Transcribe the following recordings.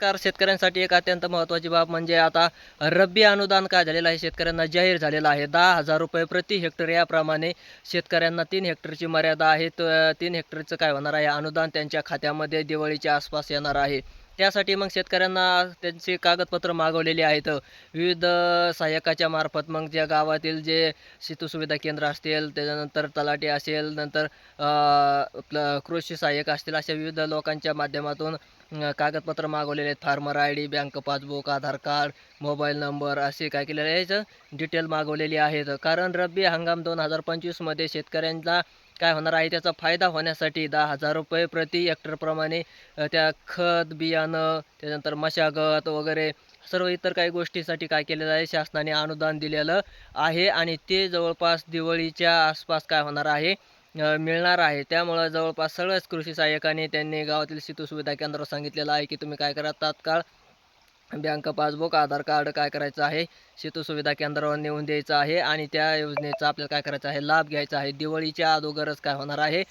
नमस्कार. शेतकऱ्यांसाठी एक अत्यंत महत्त्वाची बाब म्हणजे आता रब्बी अनुदान काय झालेलं आहे? शेतकऱ्यांना जाहीर झालेलं आहे. दहा हजार रुपये प्रति हेक्टर याप्रमाणे शेतकऱ्यांना तीन हेक्टरची मर्यादा आहे. तर तीन हेक्टरचं काय होणार आहे? अनुदान त्यांच्या खात्यामध्ये दिवाळीच्या आसपास येणार आहे. त्यासाठी मग शेतकऱ्यांना त्यांची कागदपत्र मागवलेली आहेत. विविध सहाय्यकाच्या मार्फत मग ज्या गावातील जे सेतू सुविधा केंद्र असतील त्याच्यानंतर तलाठी असेल नंतर आपलं कृषी सहाय्यक असतील अशा विविध लोकांच्या माध्यमातून कागदपत्र मागवलेले आहेत. Farmer I D bank passbook Aadhaar card mobile number असे काय केलेले आहे डिटेल मागवलेली आहेत. कारण रब्बी हंगाम दोन हजार पंचवीसमध्ये शेतकऱ्यांना काय होणार आहे? त्याचा फायदा होण्यासाठी दहा हजार रुपये प्रति हेक्टरप्रमाणे त्या खत बियाणं त्यानंतर मशागत वगैरे सर्व इतर काही गोष्टीसाठी काय केलेलं आहे? शासनाने अनुदान दिलेलं आहे आणि ते जवळपास दिवाळीच्या आसपास काय होणार आहे? मिळणार आहे. त्यामुळं जवळपास सगळ्याच कृषी सहाय्यकांनी त्यांनी गावातील सेतू सुविधा केंद्रावर सांगितलेलं आहे की तुम्ही काय करा? तात्काळ बँक पासबुक आधार कार्ड काय करायचं आहे? सेतू सुविधा केंद्रावर नेऊन द्यायचं आहे आणि त्या योजनेचा आपल्याला काय करायचं आहे? लाभ घ्यायचा आहे. दिवाळीच्या अगोदरच काय होणार आहे?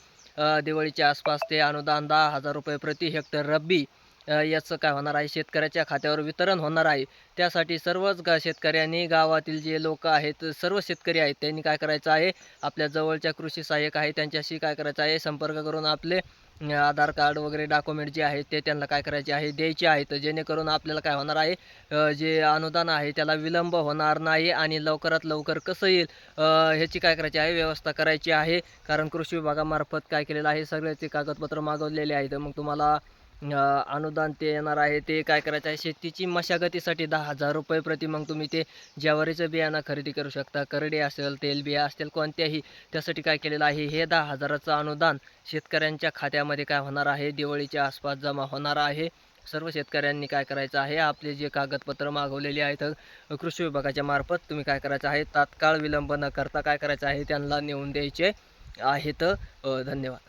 दिवाळीच्या आसपास ते अनुदान दहा हजार रुपये प्रति हेक्टर रब्बी याचं काय होणार आहे? शेतकऱ्याच्या खात्यावर वितरण होणार आहे. त्यासाठी सर्वच गा शेतकऱ्यांनी गावातील जे लोक आहेत सर्व शेतकरी आहेत त्यांनी काय करायचं आहे? आपल्या जवळच्या कृषी सहाय्यक आहे त्यांच्याशी काय करायचं आहे? संपर्क करून आपले आधार कार्ड वगैरे डॉक्युमेंट जे आहेत ते त्यांना काय करायचे आहे? द्यायचे आहेत. जेणेकरून आपल्याला काय होणार आहे? जे अनुदान आहे त्याला विलंब होणार नाही आणि लवकरात लवकर कसं येईल? ह्याची काय करायची आहे? व्यवस्था करायची आहे. कारण कृषी विभागामार्फत काय केलेलं आहे? सगळ्याचे कागदपत्र मागवलेले आहेत. मग तुम्हाला अनुदान ते येणार आहे ते काय करायचं आहे? शेतीची मशागतीसाठी दहा हजार रुपये प्रति मग तुम्ही ते ज्वारीचं बियाणं खरेदी करू शकता. करडे असेल तेलबिया असतील कोणत्याही त्यासाठी काय केलेलं आहे? हे दहा हजाराचं अनुदान शेतकऱ्यांच्या खात्यामध्ये काय होणार आहे? दिवाळीच्या आसपास जमा होणार आहे. सर्व शेतकऱ्यांनी काय करायचं आहे? आपले जे कागदपत्र मागवलेली आहेत कृषी विभागाच्या मार्फत तुम्ही काय करायचं आहे? तात्काळ विलंब न करता काय करायचं आहे? त्यांना नेऊन द्यायचे आहेत. धन्यवाद.